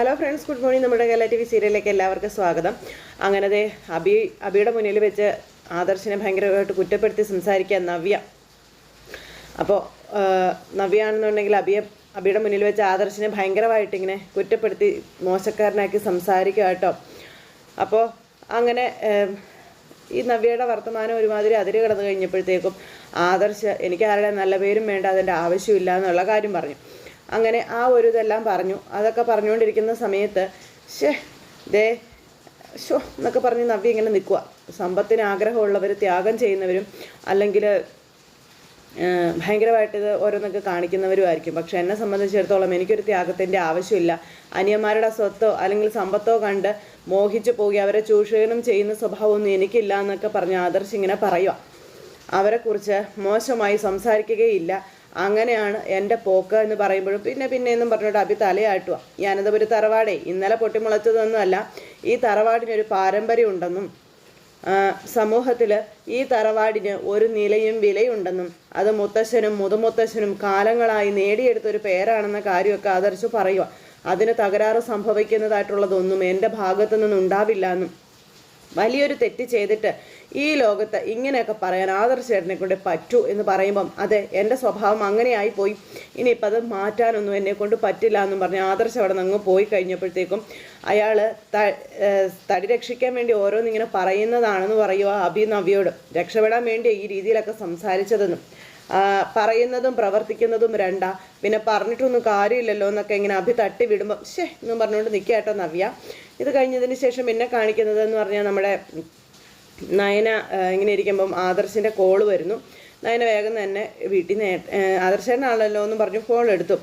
Hello friends good morning നമ്മുടെ Kerala T V സീരിയലിലേക്ക് എല്ലാവർക്കും സ്വാഗതം. അങ്ങനെ ദേ അബി അബിയുടെ മുന്നിൽ വെച്ച് ആദർശിനെ ഭയങ്കരമായിട്ട് കുറ്റപ്പെടുത്തി സംസാരിക്കുക നവ്യ. അപ്പോൾ നവ്യാണെന്നുണ്ടെങ്കിൽ അബിയെ അബിയുടെ മുന്നിൽ വെച്ച് ആദർശിനെ ഭയങ്കരമായിട്ട് ഇങ്ങനെ കുറ്റപ്പെടുത്തി മോശക്കാരനാക്കി സംസാരിക്കുക കേട്ടോ. അപ്പോൾ അങ്ങനെ ഈ നവ്യയുടെ വർത്തമാനം ഒരുമാതിരി അതിര് കടന്നു കഴിഞ്ഞപ്പോഴത്തേക്കും ആദർശ് എനിക്ക് ആരുടെ നല്ല പേരും വേണ്ട അതിന്റെ ആവശ്യമില്ല എന്നുള്ള കാര്യം പറഞ്ഞു. അങ്ങനെ ആ ഒരു ഇതെല്ലാം പറഞ്ഞു. അതൊക്കെ പറഞ്ഞുകൊണ്ടിരിക്കുന്ന സമയത്ത് ഷേ ദേ ഷോ എന്നൊക്കെ പറഞ്ഞ് നവ്യ ഇങ്ങനെ നിൽക്കുക സമ്പത്തിന് ആഗ്രഹമുള്ളവർ ത്യാഗം ചെയ്യുന്നവരും അല്ലെങ്കിൽ ഭയങ്കരമായിട്ട് ഇത് ഓരോന്നൊക്കെ കാണിക്കുന്നവരുമായിരിക്കും പക്ഷേ എന്നെ സംബന്ധിച്ചിടത്തോളം എനിക്കൊരു ത്യാഗത്തിന്റെ ആവശ്യമില്ല. അനിയന്മാരുടെ സ്വത്തോ അല്ലെങ്കിൽ സമ്പത്തോ കണ്ട് മോഹിച്ചു പോയി അവരെ ചൂഷണം ചെയ്യുന്ന സ്വഭാവമൊന്നും എനിക്കില്ല എന്നൊക്കെ പറഞ്ഞ് ആദർശ് ഇങ്ങനെ പറയുക അവരെക്കുറിച്ച് മോശമായി സംസാരിക്കുകയില്ല. അങ്ങനെയാണ് എന്റെ പോക്ക് എന്ന് പറയുമ്പോഴും പിന്നെ പിന്നെ എന്നും പറഞ്ഞിട്ട് അഭി തലയാട്ടുക ഈ അനന്തപുരി തറവാടേ ഇന്നലെ പൊട്ടിമുളച്ചതൊന്നുമല്ല ഈ തറവാടിനൊരു പാരമ്പര്യം ഉണ്ടെന്നും സമൂഹത്തിൽ ഈ തറവാടിന് ഒരു നിലയും വിലയുണ്ടെന്നും അത് മുത്തശ്ശനും മുതുമുത്തശ്ശനും കാലങ്ങളായി നേടിയെടുത്ത ഒരു പേരാണെന്ന കാര്യമൊക്കെ ആദർശ് പറയുക അതിന് തകരാറ് സംഭവിക്കുന്നതായിട്ടുള്ളതൊന്നും എന്റെ ഭാഗത്തു നിന്നുണ്ടാവില്ല എന്നും വലിയൊരു തെറ്റ് ചെയ്തിട്ട് ഈ ലോകത്ത് ഇങ്ങനെയൊക്കെ പറയാൻ ആദർശേട്ടനെ കൊണ്ട് പറ്റൂ എന്ന് പറയുമ്പം അതെ എന്റെ സ്വഭാവം അങ്ങനെയായി പോയി ഇനിയിപ്പോൾ അത് മാറ്റാനൊന്നും എന്നെ കൊണ്ട് പറ്റില്ല എന്നും പറഞ്ഞ് ആദർശം അവിടെ നിന്ന് പോയി കഴിഞ്ഞപ്പോഴത്തേക്കും അയാൾ തടി രക്ഷിക്കാൻ വേണ്ടി ഓരോന്നിങ്ങനെ പറയുന്നതാണെന്ന് പറയുക അഭി നവ്യോട്. രക്ഷപ്പെടാൻ വേണ്ടി ഈ രീതിയിലൊക്കെ സംസാരിച്ചതെന്നും. പറയുന്നതും പ്രവർത്തിക്കുന്നതും രണ്ടാ. പിന്നെ പറഞ്ഞിട്ടൊന്നും കാര്യമില്ലല്ലോ എന്നൊക്കെ ഇങ്ങനെ അഭി തട്ടി വിടുമ്പോൾ ഷേ എന്നും പറഞ്ഞുകൊണ്ട് നിൽക്കുക കേട്ടോ നവ്യ. ഇത് കഴിഞ്ഞതിന് ശേഷം പിന്നെ കാണിക്കുന്നത് എന്ന് പറഞ്ഞാൽ നമ്മുടെ നയന ഇങ്ങനെ ഇരിക്കുമ്പം ആദർശിന്റെ കോൾ വരുന്നു. നയന വേഗം തന്നെ വീട്ടിൽ നിന്ന് ആദർശേട്ടനാണല്ലോ എന്ന് പറഞ്ഞു ഫോൺ എടുത്തു.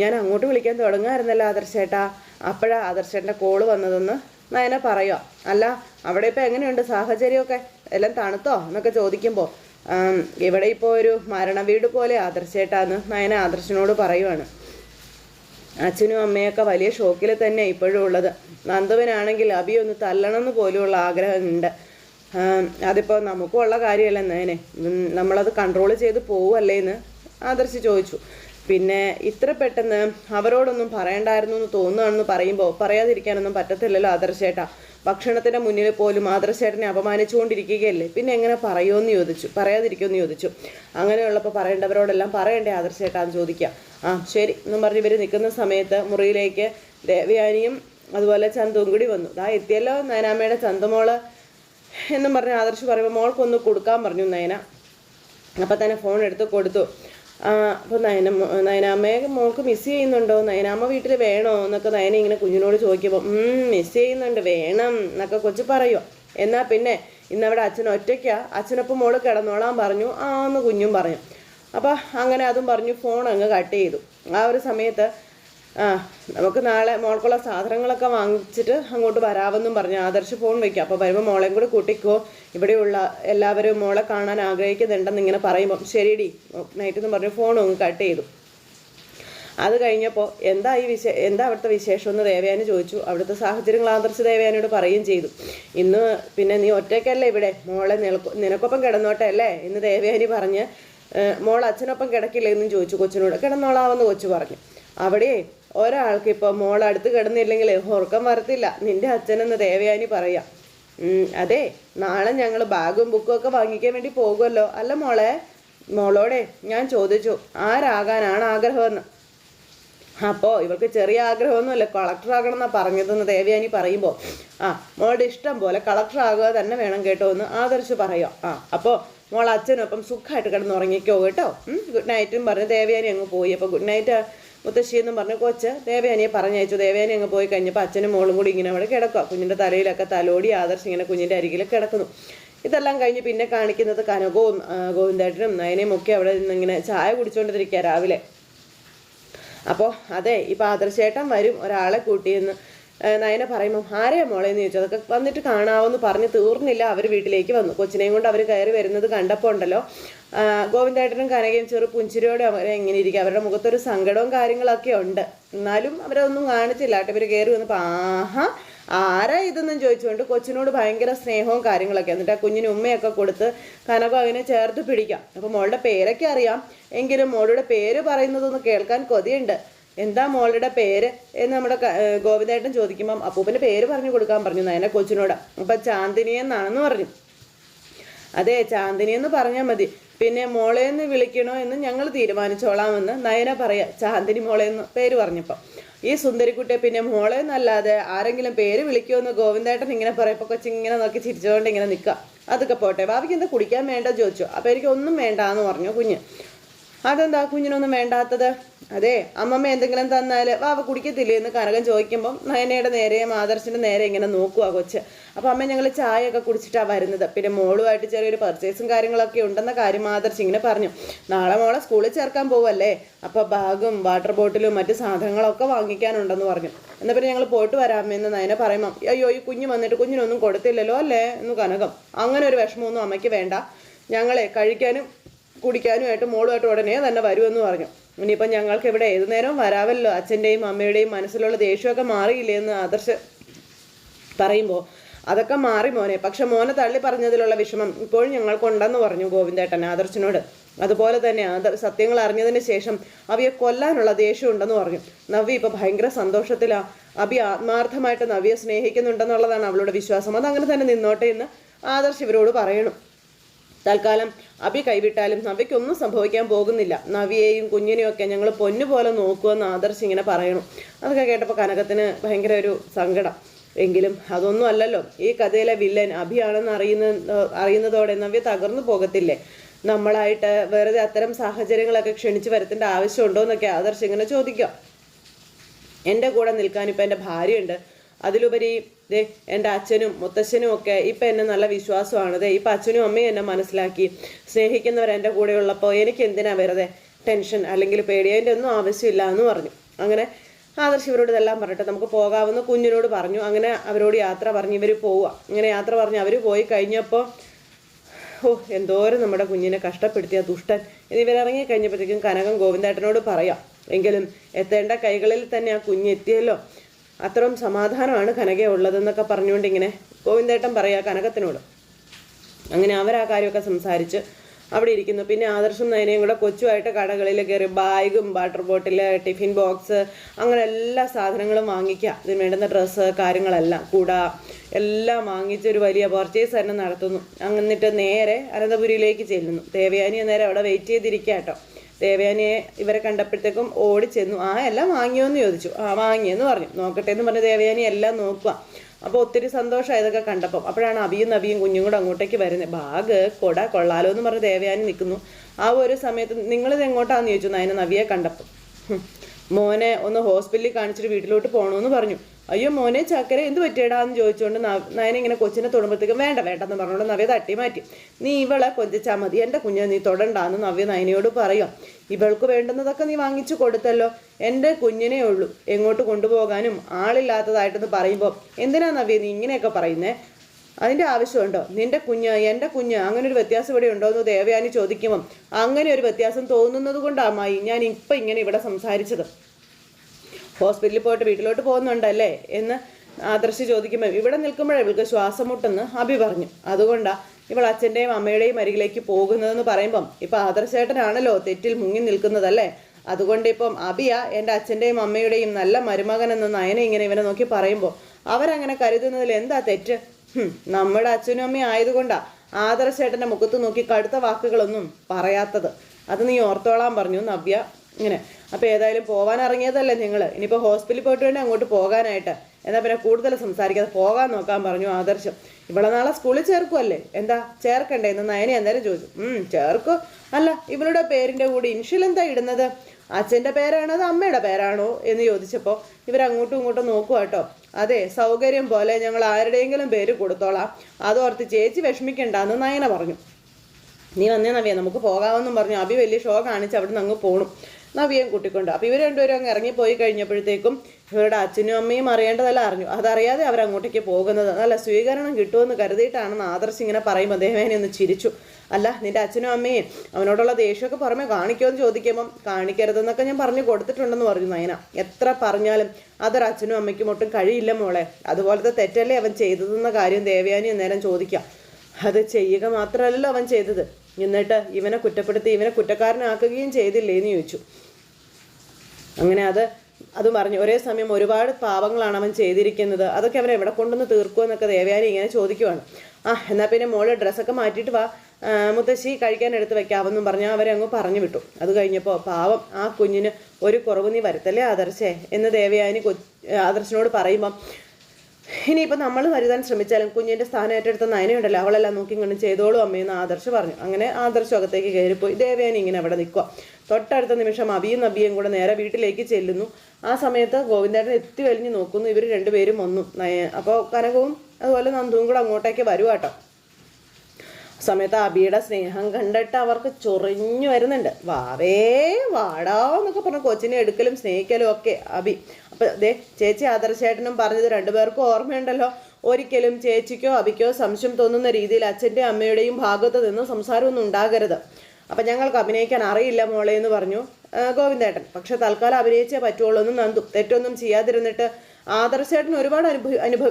ഞാൻ അങ്ങോട്ട് വിളിക്കാൻ തുടങ്ങാമായിരുന്നല്ലോ ആദർശേട്ടാ. അപ്പോഴാണ് ആദർശേട്ടന്റെ കോൾ വന്നതെന്ന് നയന പറയുക അല്ല അവിടെ ഇപ്പോൾ എങ്ങനെയുണ്ട് സാഹചര്യമൊക്കെ? എല്ലാം തണുത്തോ എന്നൊക്കെ ചോദിക്കുമ്പോൾ ഇവിടെ ഇപ്പോൾ ഒരു മരണ വീട് പോലെ ആദർശേട്ടാന്ന് നയന ആദർശനോട് പറയുവാണ്. അച്ഛനും അമ്മയൊക്കെ വലിയ ഷോക്കിൽ തന്നെ ഇപ്പോഴും ഉള്ളത്. നന്ദുവിനാണെങ്കിൽ അബി ഒന്ന് തല്ലണമെന്ന് പോലുമുള്ള ആഗ്രഹമുണ്ട് അതിപ്പോൾ നമുക്കും ഉള്ള കാര്യമല്ല നേനെ നമ്മളത് കൺട്രോൾ ചെയ്ത് പോവുമല്ലേന്ന് ആദർശ് ചോദിച്ചു. പിന്നെ ഇത്ര പെട്ടെന്ന് അവരോടൊന്നും പറയണ്ടായിരുന്നു എന്ന് തോന്നുകയാണെന്ന് പറയുമ്പോൾ പറയാതിരിക്കാനൊന്നും പറ്റത്തില്ലല്ലോ ആദർശേട്ടാ ഭക്ഷണത്തിന്റെ മുന്നിൽ പോലും ആദർശേട്ടനെ അപമാനിച്ചുകൊണ്ടിരിക്കുകയല്ലേ? പിന്നെ എങ്ങനെ പറയുമെന്ന് ചോദിച്ചു. പറയാതിരിക്കുമെന്ന് ചോദിച്ചു. അങ്ങനെയുള്ളപ്പോൾ പറയേണ്ടവരോടെല്ലാം പറയണ്ടേ ആദർശേട്ടാന്ന് ചോദിക്കുക ആ ശരി. എന്നും പറഞ്ഞ് ഇവർ നിൽക്കുന്ന സമയത്ത് മുറിയിലേക്ക് ദേവയാനിയും അതുപോലെ ചന്തുവും കൂടി വന്നു. ദാ എത്തിയല്ലോ നയനാമയുടെ ചന്തുമോൾ. എന്നും പറഞ്ഞ് ആദർശ് പറയുമ്പോൾ മോൾക്കൊന്ന് കൊടുക്കാൻ പറഞ്ഞു നയന. അപ്പം തന്നെ ഫോൺ എടുത്ത് കൊടുത്തു. അപ്പോൾ നയന നയനാമ്മയെ മോൾക്ക് മിസ് ചെയ്യുന്നുണ്ടോ? നയനാമ്മ വീട്ടിൽ വേണോ? എന്നൊക്കെ നയന ഇങ്ങനെ കുഞ്ഞിനോട് ചോദിക്കുമ്പോൾ മിസ് ചെയ്യുന്നുണ്ട് വേണം എന്നൊക്കെ കൊച്ചു പറയുമോ എന്നാൽ പിന്നെ ഇന്നവിടെ അച്ഛൻ ഒറ്റയ്ക്കാ. അച്ഛനൊപ്പം മോൾ കിടന്നോളാൻ പറഞ്ഞു. ആ എന്ന് കുഞ്ഞും പറഞ്ഞു. അപ്പോൾ അങ്ങനെ അതും പറഞ്ഞു ഫോൺ അങ്ങ് കട്ട് ചെയ്തു. ആ ഒരു സമയത്ത് ആ നമുക്ക് നാളെ മോൾക്കുള്ള സാധനങ്ങളൊക്കെ വാങ്ങിച്ചിട്ട് അങ്ങോട്ട് വരാമെന്നും പറഞ്ഞു. ആദർശ് ഫോൺ വയ്ക്കുക അപ്പോൾ വരുമ്പോൾ മോളെയും കൂടെ കൂട്ടിക്കോ. ഇവിടെയുള്ള എല്ലാവരും മോളെ കാണാൻ ആഗ്രഹിക്കുന്നുണ്ടെന്ന് ഇങ്ങനെ പറയുമ്പം ശരിയടി നൈറ്റ് എന്ന് പറഞ്ഞു ഫോൺ അങ്ങ് കട്ട് ചെയ്തു. അത് കഴിഞ്ഞപ്പോൾ എന്താ ഈ വിശേ എന്താ അവിടുത്തെ വിശേഷമെന്ന് ദേവയാനി ചോദിച്ചു. അവിടുത്തെ സാഹചര്യങ്ങൾ ആദർശ് ദേവയാനിയോട് പറയുകയും ചെയ്തു. ഇന്ന് പിന്നെ നീ ഒറ്റയ്ക്കല്ലേ ഇവിടെ? മോളെ നിനക്കൊപ്പം കിടന്നോട്ടെ അല്ലേ? ഇന്ന് ദേവയാനി പറഞ്ഞ് മോൾ അച്ഛനൊപ്പം കിടക്കില്ലേ എന്നും ചോദിച്ചു. കൊച്ചിനോട് കിടന്നോളാവെന്ന് കൊച്ചു പറഞ്ഞു. അവിടെ ഒരാൾക്ക് ഇപ്പോൾ മോൾ അടുത്ത് കിടന്നില്ലെങ്കിൽ ഉറക്കം വരത്തില്ല. നിന്റെ അച്ഛനെന്ന് ദേവയാനി പറയാം. അതെ നാളെ ഞങ്ങൾ ബാഗും ബുക്കും ഒക്കെ വാങ്ങിക്കാൻ വേണ്ടി പോകുമല്ലോ. അല്ല മോളെ മോളോടെ ഞാൻ ചോദിച്ചു ആരാകാനാണ് ആഗ്രഹമെന്ന്? അപ്പോൾ ഇവൾക്ക് ചെറിയ ആഗ്രഹമൊന്നുമില്ല കളക്ടർ ആകണം എന്നാണ് പറഞ്ഞതെന്ന് ദേവയാനി പറയുമ്പോൾ ആ മോളുടെ ഇഷ്ടം പോലെ കളക്ടർ ആകുക തന്നെ വേണം കേട്ടോ എന്ന് ആദർശ് പറയാം ആ അപ്പോൾ മോൾ അച്ഛനൊപ്പം സുഖമായിട്ട് കിടന്നുറങ്ങിക്കോ കേട്ടോ. ഗുഡ് നൈറ്റും പറഞ്ഞ് ദേവയാനി അങ്ങ് പോയി. അപ്പോൾ ഗുഡ് നൈറ്റ് മുത്തശ്ശി എന്നും പറഞ്ഞ് കൊച്ച് ദേവയാനിയെ പറഞ്ഞയച്ചു. ദേവയാനി അങ്ങ് പോയി കഴിഞ്ഞപ്പോൾ അച്ഛനും മോളും കൂടി ഇങ്ങനെ അവിടെ കിടക്കുക കുഞ്ഞിന്റെ തലയിലൊക്കെ തലോടി ആദർശ് ഇങ്ങനെ കുഞ്ഞിന്റെ അരികിൽ കിടക്കുന്നു. ഇതെല്ലാം കഴിഞ്ഞ് പിന്നെ കാണിക്കുന്നത് കനകവും ഗോവിന്ദേട്ടനും നയനയും ഒക്കെ അവിടെ നിന്ന് ഇങ്ങനെ ചായ കുടിച്ചുകൊണ്ടിരിക്കുക രാവിലെ. അപ്പോൾ അതെ ഇപ്പം ആദർശേട്ടൻ വരും. ഒരാളെ കൂട്ടിയെന്ന് നയന പറയുമ്പം ആരെയാ മോളേന്ന് ചോദിച്ചു. അതൊക്കെ വന്നിട്ട് കാണാവെന്ന് പറഞ്ഞ് തീർന്നില്ല. അവർ വീട്ടിലേക്ക് വന്നു. കൊച്ചിനെയും കൊണ്ട് അവർ കയറി വരുന്നത് കണ്ടപ്പോൾ ഉണ്ടല്ലോ. ഗോവിന്ദേട്ടനും കനകയും ചെറു പുഞ്ചിരിയോടെ അവരെ എങ്ങനെ ഇരിക്കുക അവരുടെ മുഖത്തൊരു സങ്കടവും കാര്യങ്ങളൊക്കെ ഉണ്ട്. എന്നാലും അവരതൊന്നും കാണിച്ചില്ല. കേട്ടോ ഇവർ കയറി വന്നപ്പോൾ ആഹാ ആരാ ഇതെന്നും ചോദിച്ചുകൊണ്ട് കൊച്ചിനോട് ഭയങ്കര സ്നേഹവും കാര്യങ്ങളൊക്കെ. എന്നിട്ട് ആ കുഞ്ഞിന് ഉമ്മയൊക്കെ കൊടുത്ത് കനകം അതിനെ ചേർത്ത് പിടിക്കാം. അപ്പോൾ മോളുടെ പേരൊക്കെ അറിയാം. എങ്കിലും മോളുടെ പേര് പറയുന്നതൊന്ന് കേൾക്കാൻ കൊതിയുണ്ട്. എന്താ മോളുടെ പേര് എന്ന് നമ്മുടെ ഗോവിന്ദേട്ടൻ ചോദിക്കുമ്പം അപ്പൂപ്പന്റെ പേര് പറഞ്ഞു കൊടുക്കാൻ പറഞ്ഞു. നയന കൊച്ചിനോട്. അപ്പം ചാന്ദിനി എന്നാണെന്ന് പറഞ്ഞു. അതെ ചാന്ദിനി എന്ന് പറഞ്ഞാൽ മതി. പിന്നെ മോളെ എന്ന് വിളിക്കണോ എന്ന് ഞങ്ങൾ തീരുമാനിച്ചോളാമെന്ന് നയന പറയാ. ചാന്ദിനി മോളെ എന്ന് പേര് പറഞ്ഞപ്പോൾ ഈ സുന്ദരിക്കുട്ടിയെ പിന്നെ മോളെ എന്നല്ലാതെ ആരെങ്കിലും പേര് വിളിക്കുമെന്ന് ഗോവിന്ദേട്ടൻ ഇങ്ങനെ പറയപ്പോൾ കൊച്ചിങ്ങനെ നോക്കി ചിരിച്ചുകൊണ്ട് ഇങ്ങനെ നിൽക്കുക അതൊക്കെ പോട്ടെ ഭാവിക്ക് എന്താ കുടിക്കാൻ വേണ്ട? ചോദിച്ചു. അപ്പോൾ എനിക്ക് ഒന്നും വേണ്ട എന്ന് പറഞ്ഞു കുഞ്ഞ്. അതെന്താ കുഞ്ഞിനൊന്നും വേണ്ടാത്തത്? അതെ അമ്മമ്മ എന്തെങ്കിലും തന്നാൽ വാവ കുടിക്കത്തില്ലേ എന്ന് കനകൻ ചോദിക്കുമ്പം നയനയുടെ നേരെയും ആദർശിന്റെ നേരെ ഇങ്ങനെ നോക്കുക കൊച്ച്. അപ്പോൾ അമ്മ ഞങ്ങൾ ചായയൊക്കെ കുടിച്ചിട്ടാണ് വരുന്നത്. പിന്നെ മോളുമായിട്ട് ചെറിയൊരു പർച്ചേസും കാര്യങ്ങളൊക്കെ ഉണ്ടെന്ന കാര്യം ആദർശ് ഇങ്ങനെ പറഞ്ഞു. നാളെ മോളെ സ്കൂളിൽ ചേർക്കാൻ പോവല്ലേ? അപ്പോൾ ബാഗും വാട്ടർ ബോട്ടിലും മറ്റു സാധനങ്ങളൊക്കെ വാങ്ങിക്കാനുണ്ടെന്ന് പറഞ്ഞു. എന്നാൽ പിന്നെ ഞങ്ങൾ പോയിട്ട് വരാമെന്ന് നയന പറയുമ്പം അയ്യോ ഈ കുഞ്ഞ് വന്നിട്ട് കുഞ്ഞിനൊന്നും കൊടുത്തില്ലല്ലോ അല്ലേ? എന്ന് കനകം. അങ്ങനെ ഒരു വിഷമമൊന്നും അമ്മയ്ക്ക് വേണ്ട. ഞങ്ങളെ കഴിക്കാനും കുടിക്കാനുമായിട്ട് മോളുമായിട്ട് ഉടനെ തന്നെ വരുമെന്ന് പറഞ്ഞു. ഇനിയിപ്പം ഞങ്ങൾക്ക് ഇവിടെ ഏതു നേരവും വരാമല്ലോ അച്ഛന്റെയും അമ്മയുടെയും മനസ്സിലുള്ള ദേഷ്യമൊക്കെ മാറിയില്ലേ എന്ന് ആദർശ് പറയുമ്പോൾ അതൊക്കെ മാറി മോനെ. പക്ഷെ മോനെ തള്ളി പറഞ്ഞതിലുള്ള വിഷമം ഇപ്പോഴും ഞങ്ങൾക്കുണ്ടെന്ന് പറഞ്ഞു ഗോവിന്ദേട്ടൻ ആദർശിനോട്. അതുപോലെ തന്നെ ആദർ സത്യങ്ങൾ അറിഞ്ഞതിന് ശേഷം അവയെ കൊല്ലാനുള്ള ദേഷ്യമുണ്ടെന്ന് പറഞ്ഞു. നവ്യ ഇപ്പൊ ഭയങ്കര സന്തോഷത്തിലാ. അഭി ആത്മാർത്ഥമായിട്ട് നവ്യെ സ്നേഹിക്കുന്നുണ്ടെന്നുള്ളതാണ് അവളുടെ വിശ്വാസം. അതങ്ങനെ തന്നെ നിന്നോട്ടെ എന്ന് ആദർശ് ഇവരോട് പറയണം. തൽക്കാലം അഭി കൈവിട്ടാലും നവിക്കൊന്നും സംഭവിക്കാൻ പോകുന്നില്ല. നവിയെയും കുഞ്ഞിനെയും ഒക്കെ ഞങ്ങൾ പൊന്നുപോലെ നോക്കുമെന്ന് ആദർശ് ഇങ്ങനെ പറയണു. അതൊക്കെ കേട്ടപ്പോൾ കനകത്തിന് ഭയങ്കര ഒരു സങ്കടം. എങ്കിലും അതൊന്നും അല്ലല്ലോ. ഈ കഥയിലെ വില്ലൻ അഭിയാണെന്ന് അറിയുന്ന അറിയുന്നതോടെ നവ്യ തകർന്നു പോകത്തില്ലേ? നമ്മളായിട്ട് വെറുതെ അത്തരം സാഹചര്യങ്ങളൊക്കെ ക്ഷണിച്ചു വരുത്തേണ്ട ആവശ്യമുണ്ടോ എന്നൊക്കെ ആദർശ് ഇങ്ങനെ ചോദിക്കാം. എന്റെ കൂടെ നിൽക്കാൻ ഇപ്പം എന്റെ ഭാര്യയുണ്ട്. അതിലുപരി ദേ എന്റെ അച്ഛനും മുത്തശ്ശനും ഒക്കെ ഇപ്പം എന്നെ നല്ല വിശ്വാസമാണ്. ദേ ഇപ്പം അച്ഛനും അമ്മയും എന്നെ മനസ്സിലാക്കി. സ്നേഹിക്കുന്നവർ എന്റെ കൂടെ ഉള്ളപ്പോൾ എനിക്ക് എന്തിനാ വെറുതെ ടെൻഷൻ അല്ലെങ്കിൽ പേടിയതിന്റെ ഒന്നും ആവശ്യമില്ല എന്ന് പറഞ്ഞു. അങ്ങനെ ആദർശ് ഇവരോട് ഇതെല്ലാം പറഞ്ഞിട്ട് നമുക്ക് പോകാമെന്ന് കുഞ്ഞിനോട് പറഞ്ഞു. അങ്ങനെ അവരോട് യാത്ര പറഞ്ഞ് ഇവർ പോവുക. ഇങ്ങനെ യാത്ര പറഞ്ഞ് അവർ പോയി കഴിഞ്ഞപ്പോൾ ഓ എന്തോരം നമ്മുടെ കുഞ്ഞിനെ കഷ്ടപ്പെടുത്തിയ ദുഷ്ടൻ. എന്നിവരിറങ്ങി കഴിഞ്ഞപ്പോഴത്തേക്കും കനകം ഗോവിന്ദേട്ടനോട് പറയാം. എങ്കിലും എത്തേണ്ട കൈകളിൽ തന്നെ ആ കുഞ്ഞ് എത്തിയല്ലോ. അത്രയും സമാധാനമാണ് കനകയെ ഉള്ളതെന്നൊക്കെ പറഞ്ഞുകൊണ്ട് ഇങ്ങനെ ഗോവിന്ദേട്ടൻ പറയാ കനകത്തിനോട്. അങ്ങനെ അവർ ആ കാര്യമൊക്കെ സംസാരിച്ച് അവിടെ ഇരിക്കുന്നു. പിന്നെ ആദർശം നയനയും കൂടെ കൊച്ചുമായിട്ട് കടകളിൽ കയറി ബാഗും വാട്ടർ ബോട്ടിൽ ടിഫിൻ ബോക്സ് അങ്ങനെ എല്ലാ സാധനങ്ങളും വാങ്ങിക്കുക ഇതിന് വേണ്ടുന്ന ഡ്രസ്സ് കാര്യങ്ങളെല്ലാം കൂട. എല്ലാം വാങ്ങിച്ച് ഒരു വലിയ പർച്ചേസ് തന്നെ നടത്തുന്നു. എന്നിട്ട് നേരെ അനന്തപുരിയിലേക്ക് ചെല്ലുന്നു. ദേവയാനി നേരെ അവിടെ വെയിറ്റ് ചെയ്തിരിക്കുക കേട്ടോ. ദേവയാനിയെ ഇവരെ കണ്ടപ്പോഴത്തേക്കും ഓടി ചെന്നു. ആ എല്ലാം വാങ്ങിയോ എന്ന് ചോദിച്ചു. ആ വാങ്ങിയെന്ന് പറഞ്ഞു. നോക്കട്ടെ എന്ന് പറഞ്ഞ് ദേവയാനി എല്ലാം നോക്കുക അപ്പോൾ ഒത്തിരി സന്തോഷമായി ഇതൊക്കെ കണ്ടപ്പം. അപ്പോഴാണ് അബിയും നവിയും കുഞ്ഞും കൂടെ അങ്ങോട്ടേക്ക് വരുന്നത് ബാഗ് കൊട കൊള്ളാലോ എന്ന് പറഞ്ഞ് ദേവയാനി നിൽക്കുന്നു. ആ ഒരു സമയത്ത് നിങ്ങളിത് എങ്ങോട്ടാന്ന് ചോദിച്ചു? നയന നവിയെ കണ്ടപ്പം. മോനെ ഒന്ന് ഹോസ്പിറ്റലിൽ കാണിച്ചിട്ട് വീട്ടിലോട്ട് പോകണമെന്ന് പറഞ്ഞു. അയ്യോ മോനെ ചക്കര എന്ത് പറ്റിയടാന്ന് ചോദിച്ചുകൊണ്ട് നയന ഇങ്ങനെ കൊച്ചിനെ തൊടുമ്പോഴത്തേക്കും വേണ്ട വേണ്ട എന്ന് പറഞ്ഞുകൊണ്ട് നവ്യ തട്ടി മാറ്റി. നീ ഇവളെ കൊഞ്ചിച്ചാൽ മതി എന്റെ കുഞ്ഞെ നീ തൊടണ്ടാന്ന് നവ്യ നയനയോട് പറയാം. ഇവൾക്ക് വേണ്ടുന്നതൊക്കെ നീ വാങ്ങിച്ചു കൊടുത്തല്ലോ എന്റെ കുഞ്ഞിനെ ഉള്ളൂ. എങ്ങോട്ട് കൊണ്ടുപോകാനും ആളില്ലാത്തതായിട്ടെന്ന് പറയുമ്പോൾ എന്തിനാ നവ്യ നീ ഇങ്ങനെയൊക്കെ പറയുന്നേ? അതിന്റെ ആവശ്യമുണ്ടോ? നിന്റെ കുഞ്ഞ് എന്റെ കുഞ്ഞ് അങ്ങനെ ഒരു വ്യത്യാസം ഇവിടെ ഉണ്ടോ എന്ന് ദേവയാനി ചോദിക്കുമ്പം അങ്ങനെ ഒരു വ്യത്യാസം തോന്നുന്നത് കൊണ്ടാണ് അമ്മായി ഞാൻ ഇപ്പം ഇങ്ങനെ ഇവിടെ സംസാരിച്ചത്. ഹോസ്പിറ്റലിൽ പോയിട്ട് വീട്ടിലോട്ട് പോകുന്നുണ്ടല്ലേ എന്ന് ആദർശി ചോദിക്കുമ്പോൾ ഇവിടെ നിൽക്കുമ്പോഴേ ഇവൾക്ക് ശ്വാസം മുട്ടെന്ന് അഭി പറഞ്ഞു. അതുകൊണ്ടാണ് ഇവൾ അച്ഛന്റെയും അമ്മയുടെയും അരികിലേക്ക് പോകുന്നതെന്ന് പറയുമ്പം ഇപ്പം ആദർശേട്ടനാണല്ലോ തെറ്റിൽ മുങ്ങി നിൽക്കുന്നതല്ലേ? അതുകൊണ്ട് ഇപ്പം അബിയ എന്റെ അച്ഛന്റെയും അമ്മയുടെയും നല്ല മരുമകൻ എന്ന് നയന ഇങ്ങനെ ഇവനെ നോക്കി പറയുമ്പോൾ അവരങ്ങനെ കരുതുന്നതിൽ എന്താ തെറ്റ്? നമ്മുടെ അച്ഛനും അമ്മയും ആയതുകൊണ്ടാ ആദർശേട്ടന്റെ മുഖത്ത് നോക്കി കടുത്ത വാക്കുകളൊന്നും പറയാത്തത്. അത് നീ ഓർത്തോളാൻ പറഞ്ഞു നവ്യ. ഇങ്ങനെ അപ്പോൾ ഏതായാലും പോകാൻ ഇറങ്ങിയതല്ലേ നിങ്ങൾ ഇനിയിപ്പോൾ ഹോസ്പിറ്റലിൽ പോയിട്ട് വേണ്ടി അങ്ങോട്ട് പോകാനായിട്ട്. എന്നാൽ പിന്നെ കൂടുതൽ സംസാരിക്കാതെ പോകാൻ നോക്കാൻ പറഞ്ഞു ആദർശം. ഇവളെ നാളെ സ്കൂളിൽ ചേർക്കുമല്ലേ എന്താ? ചേർക്കണ്ടേ? എന്ന് നയനെ അന്നേരം ചോദിച്ചു. ചേർക്കോ. അല്ല ഇവളുടെ പേരിന്റെ കൂടെ ഇൻഷ്യൽ എന്താ ഇടുന്നത്? അച്ഛന്റെ പേരാണോ അത് അമ്മയുടെ പേരാണോ എന്ന് ചോദിച്ചപ്പോൾ ഇവരങ്ങോട്ടും ഇങ്ങോട്ടും നോക്കുക കേട്ടോ. അതെ സൗകര്യം പോലെ ഞങ്ങൾ ആരുടെയെങ്കിലും പേര് കൊടുത്തോളാം. അതോർത്ത് ചേച്ചി വിഷമിക്കണ്ടെന്ന് നയന പറഞ്ഞു. നീ വന്നേ നവ്യ നമുക്ക് പോകാമെന്നും പറഞ്ഞു. അഭി വലിയ ഷോ കാണിച്ച് അവിടെ നിന്ന് അങ്ങ് പോണു. നവ്യയും കൂട്ടിക്കൊണ്ട്. അപ്പോൾ ഇവർ രണ്ടുപേരും അങ്ങ് ഇറങ്ങിപ്പോയി കഴിഞ്ഞപ്പോഴത്തേക്കും ഇവരുടെ അച്ഛനും അമ്മയും അറിയേണ്ടതെല്ലാം അറിഞ്ഞു. അതറിയാതെ അവർ അങ്ങോട്ടേക്ക് പോകുന്നത്. നല്ല സ്വീകരണം കിട്ടുമെന്ന് കരുതിയിട്ടാണെന്ന് ആദർശ് ഇങ്ങനെ പറയുമ്പോൾ അദ്ദേഹം ഒന്ന് ചിരിച്ചു. അല്ല നിന്റെ അച്ഛനും അമ്മയും അവനോടുള്ള ദേഷ്യമൊക്കെ പുറമെ കാണിക്കുമെന്ന് ചോദിക്കുമ്പം കാണിക്കരുതെന്നൊക്കെ ഞാൻ പറഞ്ഞു കൊടുത്തിട്ടുണ്ടെന്ന് പറഞ്ഞു നയന. എത്ര പറഞ്ഞാലും അതൊരു അച്ഛനും അമ്മയ്ക്കും ഒട്ടും കഴിയില്ല മോളെ. അതുപോലത്തെ തെറ്റല്ലേ അവൻ ചെയ്തതെന്ന കാര്യം ദേവയാനി നേരം ചോദിക്കാം. അത് ചെയ്യുക മാത്രമല്ലല്ലോ അവൻ ചെയ്തത്. എന്നിട്ട് ഇവനെ കുറ്റപ്പെടുത്തി ഇവനെ കുറ്റക്കാരനാക്കുകയും ചെയ്തില്ലേ എന്ന് ചോദിച്ചു. അങ്ങനെ അത് അത് പറഞ്ഞു. ഒരേ സമയം ഒരുപാട് പാപങ്ങളാണ് അവൻ ചെയ്തിരിക്കുന്നത്. അതൊക്കെ അവൻ എവിടെ കൊണ്ടുവന്ന് തീർക്കുമെന്നൊക്കെ ദേവയാനി ഇങ്ങനെ ചോദിക്കുവാണ്. ആ എന്നാൽ പിന്നെ മോൾ ഡ്രസ്സൊക്കെ മാറ്റിയിട്ട് വാ. മുത്തശ്ശി കഴിക്കാൻ എടുത്ത് വെക്കാമെന്നും പറഞ്ഞ് അവരെ അങ്ങ് പറഞ്ഞു വിട്ടു. അത് കഴിഞ്ഞപ്പോൾ പാവം ആ കുഞ്ഞിന് ഒരു കുറവ് നീ വരുത്തല്ലേ ആദർശേ? എന്ന് ദേവയാനി കൊ ആദർശനോട് പറയുമ്പം ഇനിയിപ്പോൾ നമ്മൾ വരുതാൻ ശ്രമിച്ചാലും കുഞ്ഞിന്റെ സ്ഥാനം ഏറ്റെടുത്ത നയനയുണ്ടല്ലോ അവളെല്ലാം നോക്കി ഇങ്ങനെ ചെയ്തോളൂ അമ്മയെന്ന് ആദർശ് പറഞ്ഞു. അങ്ങനെ ആദർശം അകത്തേക്ക് കയറിപ്പോയി. ദേവയാനി ഇങ്ങനെ അവിടെ നിൽക്കുക തൊട്ടടുത്ത നിമിഷം അബിയും നബിയും കൂടെ നേരെ വീട്ടിലേക്ക് ചെല്ലുന്നു. ആ സമയത്ത് ഗോവിന്ദേട്ടൻ എത്തി വലിഞ്ഞ് നോക്കുന്നു. ഇവർ രണ്ടുപേരും വന്നു. നയ- അപ്പോൾ കനകവും അതുപോലെ നന്ദുവും കൂടെ അങ്ങോട്ടേക്ക് വരുവാട്ടോ സമയത്ത് അബിയുടെ സ്നേഹം കണ്ടിട്ട് അവർക്ക് ചൊറിഞ്ഞു വരുന്നുണ്ട്. വാവേ വാടാ എന്നൊക്കെ പറഞ്ഞ് കൊച്ചിനെ എടുക്കലും സ്നേഹിക്കലും ഒക്കെ അബി. അപ്പൊ ദേ ചേച്ചി ആദർശേട്ടനും പറഞ്ഞത് രണ്ടുപേർക്കും ഓർമ്മയുണ്ടല്ലോ. ഒരിക്കലും ചേച്ചിക്കോ അബിക്കോ സംശയം തോന്നുന്ന രീതിയിൽ അച്ഛന്റെ അമ്മയുടെയും ഭാഗത്ത് നിന്ന് സംസാരമൊന്നും ഉണ്ടാകരുത്. അപ്പം ഞങ്ങൾക്ക് അഭിനയിക്കാൻ അറിയില്ല മോളെ എന്ന് പറഞ്ഞു ഗോവിന്ദേട്ടൻ. പക്ഷെ തൽക്കാലം അഭിനയിച്ചേ പറ്റുള്ളൂ എന്ന് നന്ദു. തെറ്റൊന്നും ചെയ്യാതിരുന്നിട്ട് ആദർശേട്ടൻ ഒരുപാട് അനുഭവ അനുഭവ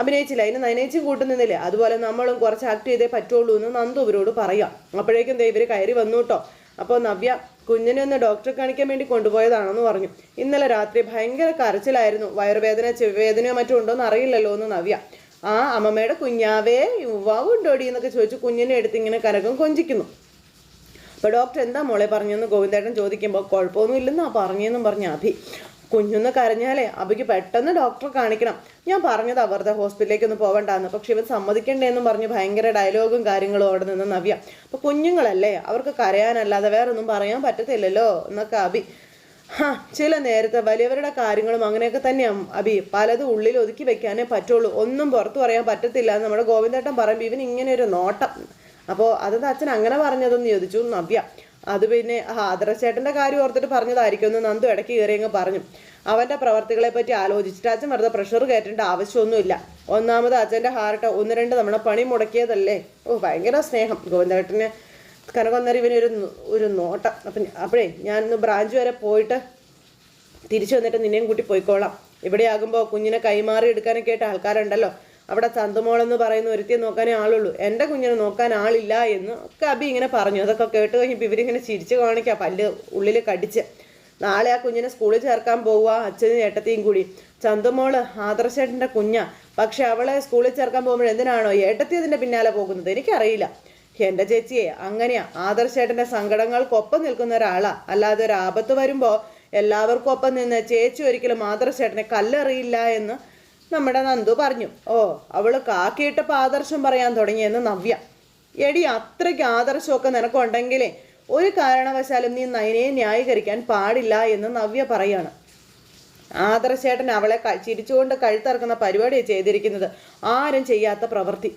അഭിനയിച്ചില്ല. അതിന് നയനേച്ചും കൂട്ടുന്നില്ലേ അതുപോലെ നമ്മളും കുറച്ച് ആക്ട് ചെയ്തേ പറ്റുള്ളൂ എന്ന് നന്ദു ഇവരോട് പറയാം. അപ്പോഴേക്കും ദേ ഇവർ കയറി വന്നു കേട്ടോ അപ്പോൾ നവ്യ കുഞ്ഞിനെ ഒന്ന് ഡോക്ടറെ കാണിക്കാൻ വേണ്ടി കൊണ്ടുപോയതാണെന്ന് പറഞ്ഞു. ഇന്നലെ രാത്രി ഭയങ്കര കരച്ചിലായിരുന്നു. വയറുവേദന ചെവിവേദനയോ മറ്റോ ഉണ്ടോന്ന് അറിയില്ലല്ലോ എന്ന് നവ്യ. ആ അമ്മമ്മയുടെ കുഞ്ഞാവേ യുവാവ് ഉണ്ടോടി എന്നൊക്കെ ചോദിച്ചു കുഞ്ഞിനെ എടുത്ത് ഇങ്ങനെ കനകം കൊഞ്ചിക്കുന്നു. അപ്പോൾ ഡോക്ടർ എന്താ മോളെ പറഞ്ഞെന്ന് ഗോവിന്ദേട്ടൻ ചോദിക്കുമ്പോൾ കുഴപ്പമൊന്നും ഇല്ലെന്നാ പറഞ്ഞെന്നും പറഞ്ഞ അഭി. കുഞ്ഞൊന്ന് കരഞ്ഞാലേ അവയ്ക്ക് പെട്ടെന്ന് ഡോക്ടറെ കാണിക്കണം. ഞാൻ പറഞ്ഞത് വെറുതെ ഹോസ്പിറ്റലിലേക്ക് ഒന്ന് പോകണ്ടെന്ന് പക്ഷെ ഇവൻ സമ്മതിക്കണ്ടേന്നും പറഞ്ഞ് ഭയങ്കര ഡയലോഗും കാര്യങ്ങളും അവിടെ നിന്ന് നവ്യ. അപ്പോൾ കുഞ്ഞുങ്ങളല്ലേ അവർക്ക് കരയാനല്ലാതെ വേറെ ഒന്നും പറയാൻ പറ്റത്തില്ലല്ലോ എന്നൊക്കെ അഭി ഹാ ചില നേരത്തെ വലിയവരുടെ കാര്യങ്ങളും അങ്ങനെയൊക്കെ തന്നെയാണ് അഭി പലതും ഉള്ളിൽ ഒതുക്കി വെക്കാനേ പറ്റുള്ളൂ. ഒന്നും പുറത്തു പറയാൻ പറ്റത്തില്ല എന്ന് നമ്മുടെ ഗോവിന്ദേട്ടൻ പറയുമ്പോൾ ഇവൻ ഇങ്ങനെ ഒരു നോട്ടം. അപ്പോൾ അതെന്താ അച്ഛൻ അങ്ങനെ പറഞ്ഞതെന്ന് ചോദിച്ചു നവ്യ. അത് പിന്നെ ആദർശേട്ടന്റെ കാര്യം ഓർത്തിട്ട് പറഞ്ഞതായിരിക്കും. എന്ന് നന്ദു ഇടയ്ക്ക് കയറി അങ്ങ് പറഞ്ഞു. അവന്റെ പ്രവർത്തികളെ പറ്റി ആലോചിച്ചിട്ട് അച്ഛൻ വെറുതെ പ്രഷർ കയറ്റേണ്ട ആവശ്യമൊന്നുമില്ല. ഒന്നാമത് അച്ഛന്റെ ഹാർട്ട് ഒന്ന് രണ്ട് നമ്മളെ പണി മുടക്കിയതല്ലേ? ഓ ഭയങ്കര സ്നേഹം. ഗോവിന്ദേട്ടന് കനകൊന്നര ഇവനൊരു ഒരു നോട്ടം. അപ്പം അപ്പോഴേ ഞാൻ ഇന്ന് ബ്രാഞ്ച് വരെ പോയിട്ട് തിരിച്ചു വന്നിട്ട് നിന്നെയും കൂട്ടി പോയിക്കോളാം. ഇവിടെയാകുമ്പോൾ കുഞ്ഞിനെ കൈമാറി എടുക്കാനൊക്കെ ആയിട്ട് ആൾക്കാരുണ്ടല്ലോ. അവിടെ ചന്തമോളെന്ന് പറയുന്ന ഒരുത്തിയെ നോക്കാനേ ആളുള്ളൂ. എന്റെ കുഞ്ഞിനെ നോക്കാൻ ആളില്ല എന്ന് ഒക്കെ അബി ഇങ്ങനെ പറഞ്ഞു. അതൊക്കെ കേട്ട് കഴിഞ്ഞപ്പോൾ ഇവരിങ്ങനെ ചിരിച്ചു കാണിക്കുക പല്ല് ഉള്ളിൽ കടിച്ച്. നാളെ ആ കുഞ്ഞിനെ സ്കൂളിൽ ചേർക്കാൻ പോവുക അച്ഛനും ഏട്ടത്തെയും കൂടി. ചന്തമോൾ ആദർശേട്ടന്റെ കുഞ്ഞാ. പക്ഷെ അവളെ സ്കൂളിൽ ചേർക്കാൻ പോകുമ്പോൾ എന്തിനാണോ ഏട്ടത്തി അതിന്റെ പിന്നാലെ പോകുന്നത്? എനിക്കറിയില്ല. എന്റെ ചേച്ചിയെ അങ്ങനെയാ. ആദർശേട്ടന്റെ സങ്കടങ്ങൾക്കൊപ്പം നിൽക്കുന്ന ഒരാളാ. അല്ലാതെ ഒരു ആപത്ത് വരുമ്പോൾ എല്ലാവർക്കും ഒപ്പം നിന്ന് ചേച്ചി ഒരിക്കലും ആദർശേട്ടനെ കല്ലെറിയില്ല എന്ന് നമ്മുടെ നന്ദു പറഞ്ഞു ഓ അവൾ കാക്കിയിട്ടപ്പോൾ ആദർശം പറയാൻ തുടങ്ങിയെന്ന് നവ്യ. എടി അത്രയ്ക്ക് ആദർശമൊക്കെ നിനക്കുണ്ടെങ്കിലേ ഒരു കാരണവശാലും നീ നയനയെ ന്യായീകരിക്കാൻ പാടില്ല എന്ന് നവ്യ പറയാണ്. ആദർശേട്ടൻ അവളെ ചിരിച്ചുകൊണ്ട് കഴുത്തിറക്കുന്ന പരിപാടിയാണ് ചെയ്തിരിക്കുന്നത്. ആരും ചെയ്യാത്ത പ്രവൃത്തി.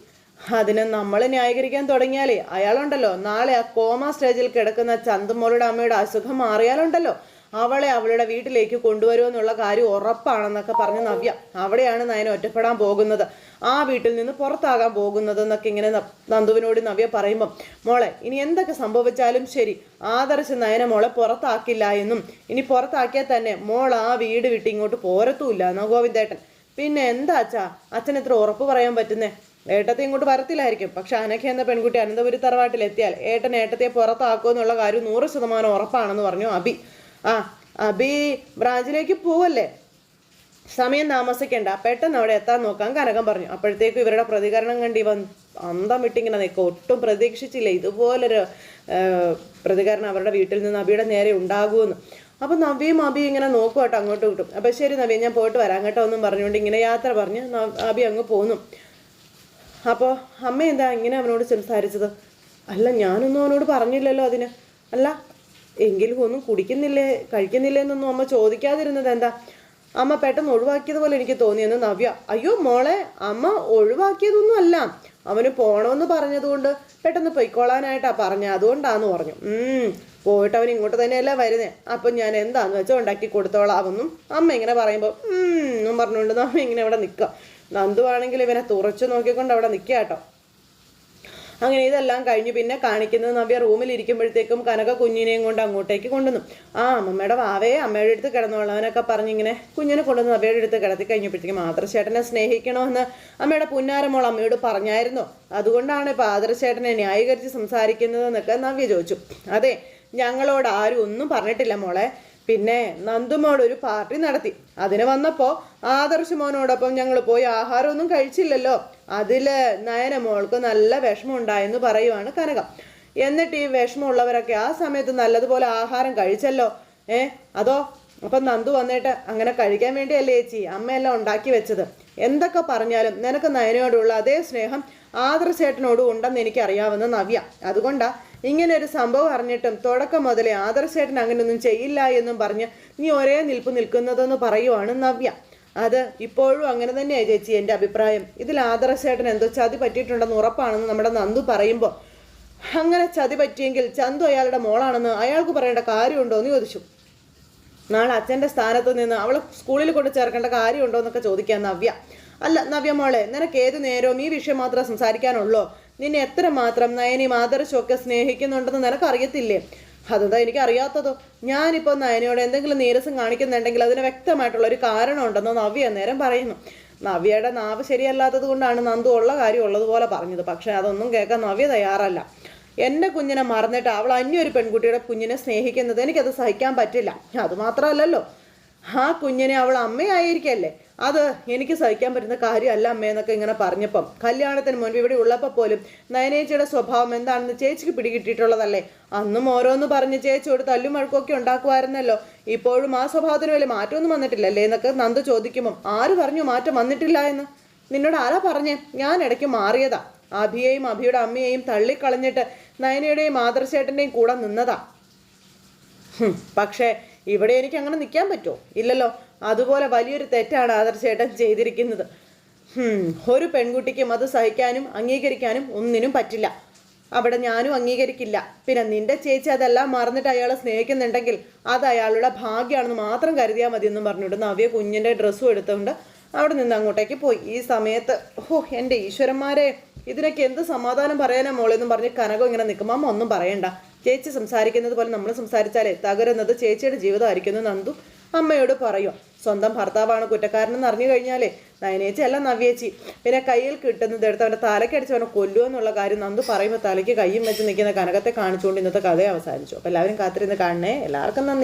അതിന് നമ്മൾ ന്യായീകരിക്കാൻ തുടങ്ങിയാലേ അയാളുണ്ടല്ലോ. നാളെ ആ കോമ സ്റ്റേജിൽ കിടക്കുന്ന ചന്തുമോളുടെ അമ്മയുടെ അസുഖം മാറിയാലുണ്ടല്ലോ. അവളെ അവളുടെ വീട്ടിലേക്ക് കൊണ്ടുവരുമെന്നുള്ള കാര്യം ഉറപ്പാണെന്നൊക്കെ പറഞ്ഞ് നവ്യ. അവിടെയാണ് നയന ഒറ്റപ്പെടാൻ പോകുന്നത്. ആ വീട്ടിൽ നിന്ന് പുറത്താകാൻ പോകുന്നത് എന്നൊക്കെ ഇങ്ങനെ നന്ദുവിനോട് നവ്യ പറയുമ്പം മോളെ ഇനി എന്തൊക്കെ സംഭവിച്ചാലും ശരി. ആദർശ് നയന മോളെ പുറത്താക്കില്ല എന്നും. ഇനി പുറത്താക്കിയാൽ തന്നെ മോൾ ആ വീട് വിട്ട് ഇങ്ങോട്ട് പോരത്തുമില്ല എന്നാ ഗോവിന്ദേട്ടൻ. പിന്നെ എന്താ അച്ഛാ? അച്ഛൻ എത്ര ഉറപ്പ് പറയാൻ പറ്റുന്നേ? ഏട്ടത്തെ ഇങ്ങോട്ട് വരത്തില്ലായിരിക്കും. പക്ഷെ അനഖ എന്ന പെൺകുട്ടി അനന്തപുരി തറവാട്ടിൽ എത്തിയാൽ ഏട്ടൻ ഏട്ടത്തെ പുറത്താക്കുമെന്നുള്ള കാര്യം നൂറ് ശതമാനം ഉറപ്പാണെന്ന് പറഞ്ഞു അബി. ആ അബി ബ്രാഞ്ചിലേക്ക് പോവല്ലേ? സമയം താമസിക്കേണ്ട. പെട്ടെന്ന് അവിടെ എത്താൻ നോക്കാൻ കനകം പറഞ്ഞു. അപ്പോഴത്തേക്കും ഇവരുടെ പ്രതികരണം കണ്ടി വന്ന് അന്തം വിട്ടിങ്ങനെ നിൽക്കുക. ഒട്ടും പ്രതീക്ഷിച്ചില്ല. ഇതുപോലൊരു പ്രതികരണം അവരുടെ വീട്ടിൽ നിന്ന് അബിയുടെ നേരെ ഉണ്ടാകുമെന്ന്. അപ്പം നവ്യയും അബി ഇങ്ങനെ നോക്കും കേട്ടോ അങ്ങോട്ട് കിട്ടും അപ്പം ശരി നവ്യ ഞാൻ പോയിട്ട് വരാം കേട്ടോ എന്നും പറഞ്ഞുകൊണ്ട് ഇങ്ങനെ യാത്ര പറഞ്ഞ് അബി അങ്ങ് പോന്നു. അപ്പോൾ അമ്മ എന്താ ഇങ്ങനെ അവനോട് സംസാരിച്ചത്? അല്ല ഞാനൊന്നും അവനോട് പറഞ്ഞില്ലല്ലോ അതിന്. അല്ല എങ്കിലും ഒന്നും കുടിക്കുന്നില്ലേ കഴിക്കുന്നില്ലേ എന്നൊന്നും അമ്മ ചോദിക്കാതിരുന്നത് എന്താ? അമ്മ പെട്ടെന്ന് ഒഴിവാക്കിയതുപോലെ എനിക്ക് തോന്നിയെന്ന് നവ്യ അയ്യോ മോളെ അമ്മ ഒഴിവാക്കിയതൊന്നും അല്ല. അവന് പോണമെന്ന് പറഞ്ഞതുകൊണ്ട് പെട്ടെന്ന് പൊയ്ക്കോളാനായിട്ടാ പറഞ്ഞ അതുകൊണ്ടാന്ന് പറഞ്ഞു. പോയിട്ട് അവൻ ഇങ്ങോട്ട് തന്നെയല്ല വരുന്നേ. അപ്പം ഞാൻ എന്താന്ന് വെച്ചാൽ ഉണ്ടാക്കി കൊടുത്തോളാമെന്നും അമ്മ ഇങ്ങനെ പറയുമ്പോൾ എന്നും പറഞ്ഞുകൊണ്ട് നമ്മ ഇങ്ങനെ അവിടെ നിൽക്കുക നന്ദു ആണെങ്കിൽ ഇവനെ തുറച്ചു നോക്കിക്കൊണ്ട് അവിടെ നിൽക്കുക കേട്ടോ. അങ്ങനെ ഇതെല്ലാം കഴിഞ്ഞ്. പിന്നെ കാണിക്കുന്നത് നവ്യ റൂമിൽ ഇരിക്കുമ്പോഴത്തേക്കും കനക കുഞ്ഞിനെയും കൊണ്ട് അങ്ങോട്ടേക്ക് കൊണ്ടുവന്നു. ആ അമ്മമ്മയുടെ വാവയെ അമ്മയുടെ അടുത്ത് കിടന്നോളവനൊക്കെ പറഞ്ഞിങ്ങനെ കുഞ്ഞിനെ കൊണ്ടുവന്ന് നവ്യയുടെ അടുത്ത് കിടത്തി കഴിഞ്ഞപ്പോഴത്തേക്കും ആദർശേട്ടനെ സ്നേഹിക്കണമെന്ന് അമ്മയുടെ പുന്നാരമോൾ അമ്മയോട് പറഞ്ഞായിരുന്നു. അതുകൊണ്ടാണ് ഇപ്പോൾ ആദർശേട്ടനെ ന്യായീകരിച്ച് സംസാരിക്കുന്നതെന്നൊക്കെ നവ്യ ചോദിച്ചു. അതെ ഞങ്ങളോട് ആരും ഒന്നും പറഞ്ഞിട്ടില്ല മോളെ. പിന്നെ നന്ദുമോൾ ഒരു പാർട്ടി നടത്തി. അതിന് വന്നപ്പോൾ ആദർശ് മോനോടൊപ്പം ഞങ്ങൾ പോയി ആഹാരമൊന്നും കഴിച്ചില്ലല്ലോ. അതിൽ നയന മോൾക്ക് നല്ല വിഷമം ഉണ്ടായെന്ന് പറയുവാണ് കനകം. എന്നിട്ട് ഈ വിഷമമുള്ളവരൊക്കെ ആ സമയത്ത് നല്ലതുപോലെ ആഹാരം കഴിച്ചല്ലോ. ഏ അതോ? അപ്പം നന്ദു വന്നിട്ട് അങ്ങനെ കഴിക്കാൻ വേണ്ടിയല്ലേ ചേച്ചി? അമ്മയെല്ലാം ഉണ്ടാക്കി വെച്ചത്. എന്തൊക്കെ പറഞ്ഞാലും നിനക്ക് നയനയോടുള്ള അതേ സ്നേഹം ആദർശേട്ടനോടും ഉണ്ടെന്ന് എനിക്കറിയാവുന്ന നവ്യ. അതുകൊണ്ടാ ഇങ്ങനെ ഒരു സംഭവം അറിഞ്ഞിട്ടും തുടക്കം മുതലേ ആദർശേട്ടൻ അങ്ങനെയൊന്നും ചെയ്യില്ല എന്നും പറഞ്ഞ് നീ ഒരേ നിൽപ്പ് നിൽക്കുന്നതെന്ന് പറയുവാണ് നവ്യ. അത് ഇപ്പോഴും അങ്ങനെ തന്നെയാണ് ചേച്ചി എന്റെ അഭിപ്രായം. ഇതിൽ ആദർശേട്ടൻ എന്തോ ചതി പറ്റിയിട്ടുണ്ടെന്ന് ഉറപ്പാണെന്ന് നമ്മുടെ നന്ദു പറയുമ്പോൾ. അങ്ങനെ ചതി പറ്റിയെങ്കിൽ ചന്തു അയാളുടെ മോളാണെന്ന് അയാൾക്ക് പറയേണ്ട കാര്യമുണ്ടോ എന്ന് ചോദിച്ചു. നാളെ അച്ഛന്റെ സ്ഥാനത്ത് നിന്ന് അവളെ സ്കൂളിൽ കൊണ്ട് ചേർക്കേണ്ട കാര്യമുണ്ടോ എന്നൊക്കെ ചോദിക്കാൻ നവ്യ. അല്ല നവ്യമോളെ നിനക്ക് ഏത് നേരവും ഈ വിഷയം മാത്രം സംസാരിക്കാനുള്ളോ. നിന്നെ എത്ര മാത്രം നയനിയും ആദർശവും ഒക്കെ സ്നേഹിക്കുന്നുണ്ടെന്ന് നിനക്ക് അറിയത്തില്ലേ അതെന്താ എനിക്ക് അറിയാത്തതോ ഞാനിപ്പോൾ നയനയോട് എന്തെങ്കിലും നീരസം കാണിക്കുന്നുണ്ടെങ്കിൽ അതിന് വ്യക്തമായിട്ടുള്ള ഒരു കാരണം ഉണ്ടെന്ന് നവ്യ നേരം പറയുന്നു. നവ്യയുടെ നാവ് ശരിയല്ലാത്തത് കൊണ്ടാണ് നന്ദു ഉള്ള കാര്യം ഉള്ളതുപോലെ പറഞ്ഞത്. പക്ഷെ അതൊന്നും കേൾക്കാൻ നവ്യ തയ്യാറല്ല. എന്റെ കുഞ്ഞിനെ മറന്നിട്ട് അവൾ അന്യൊരു പെൺകുട്ടിയുടെ കുഞ്ഞിനെ സ്നേഹിക്കുന്നത് എനിക്കത് സഹിക്കാൻ പറ്റില്ല. അതുമാത്രമല്ലല്ലോ ആ കുഞ്ഞിനെ അവൾ അമ്മയായിരിക്കല്ലേ? അത് എനിക്ക് സഹിക്കാൻ പറ്റുന്ന കാര്യമല്ല അമ്മയെന്നൊക്കെ ഇങ്ങനെ പറഞ്ഞപ്പം. കല്യാണത്തിന് മുൻപ് ഇവിടെ ഉള്ളപ്പോൾ പോലും നയനേച്ചിയുടെ സ്വഭാവം എന്താണെന്ന് ചേച്ചിക്ക് പിടികിട്ടിയിട്ടുള്ളതല്ലേ? അന്നും ഓരോന്ന് പറഞ്ഞ് ചേച്ചിയോട് തല്ലും വഴക്കൊക്കെ ഉണ്ടാക്കുമായിരുന്നല്ലോ. ഇപ്പോഴും ആ സ്വഭാവത്തിന് വലിയ മാറ്റമൊന്നും വന്നിട്ടില്ലല്ലേ എന്നൊക്കെ നന്ദു ചോദിക്കുമ്പം ആര് പറഞ്ഞു മാറ്റം വന്നിട്ടില്ല എന്ന്? നിന്നോട് ആരാ പറഞ്ഞേ? ഞാൻ ഇടയ്ക്ക് മാറിയതാ. അഭിയെയും അഭിയുടെ അമ്മയെയും തള്ളിക്കളഞ്ഞിട്ട് നയനയുടെയും ആദർശേട്ടന്റെയും കൂടെ നിന്നതാ. പക്ഷേ ഇവിടെ എനിക്ക് അങ്ങനെ നിൽക്കാൻ പറ്റുമോ? ഇല്ലല്ലോ. അതുപോലെ വലിയൊരു തെറ്റാണ് ആദർശേട്ടൻ ചെയ്തിരിക്കുന്നത്. ഒരു പെൺകുട്ടിക്കും അത് സഹിക്കാനും അംഗീകരിക്കാനും ഒന്നിനും പറ്റില്ല. അവിടെ ഞാനും അംഗീകരിക്കില്ല. പിന്നെ നിന്റെ ചേച്ചി അതെല്ലാം മറന്നിട്ട് അയാളെ സ്നേഹിക്കുന്നുണ്ടെങ്കിൽ അത് അയാളുടെ ഭാഗ്യമാണെന്ന് മാത്രം കരുതിയാൽ മതി എന്നും പറഞ്ഞിട്ട് നവ്യ കുഞ്ഞിന്റെ ഡ്രസ്സും എടുത്തുകൊണ്ട് അവിടെ നിന്ന് അങ്ങോട്ടേക്ക് പോയി. ഈ സമയത്ത് ഓ എന്റെ ഈശ്വരന്മാരെ ഇതിനൊക്കെ എന്ത് സമാധാനം പറയാനാ മോളെന്നും പറഞ്ഞ് കനകം ഇങ്ങനെ നിൽക്കുമ്പോൾ ഒന്നും പറയണ്ട. ചേച്ചി സംസാരിക്കുന്നത് പോലെ നമ്മൾ സംസാരിച്ചാലേ തകരുന്നത് ചേച്ചിയുടെ ജീവിതമായിരിക്കുന്നു നന്ദു അമ്മയോട് പറയും സ്വന്തം ഭർത്താവാണ് കുറ്റക്കാരനെന്ന് അറിഞ്ഞു കഴിഞ്ഞാലേ നയനേച്ചി അല്ല നവ്യേച്ചി പിന്നെ കയ്യിൽ കിട്ടുന്നത് എടുത്ത് അവന്റെ തലക്കടിച്ച് അവനെ കൊല്ലുക എന്നുള്ള കാര്യം നന്ദു പറയുമ്പോൾ തലയ്ക്ക് കയ്യും വെച്ച് നിൽക്കുന്ന കനകത്തെ കാണിച്ചുകൊണ്ട് ഇന്നത്തെ കഥ അവസാനിച്ചു. അപ്പോൾ എല്ലാവരും കാത്തിരുന്ന് കാണണേ. എല്ലാവർക്കും നന്ദി.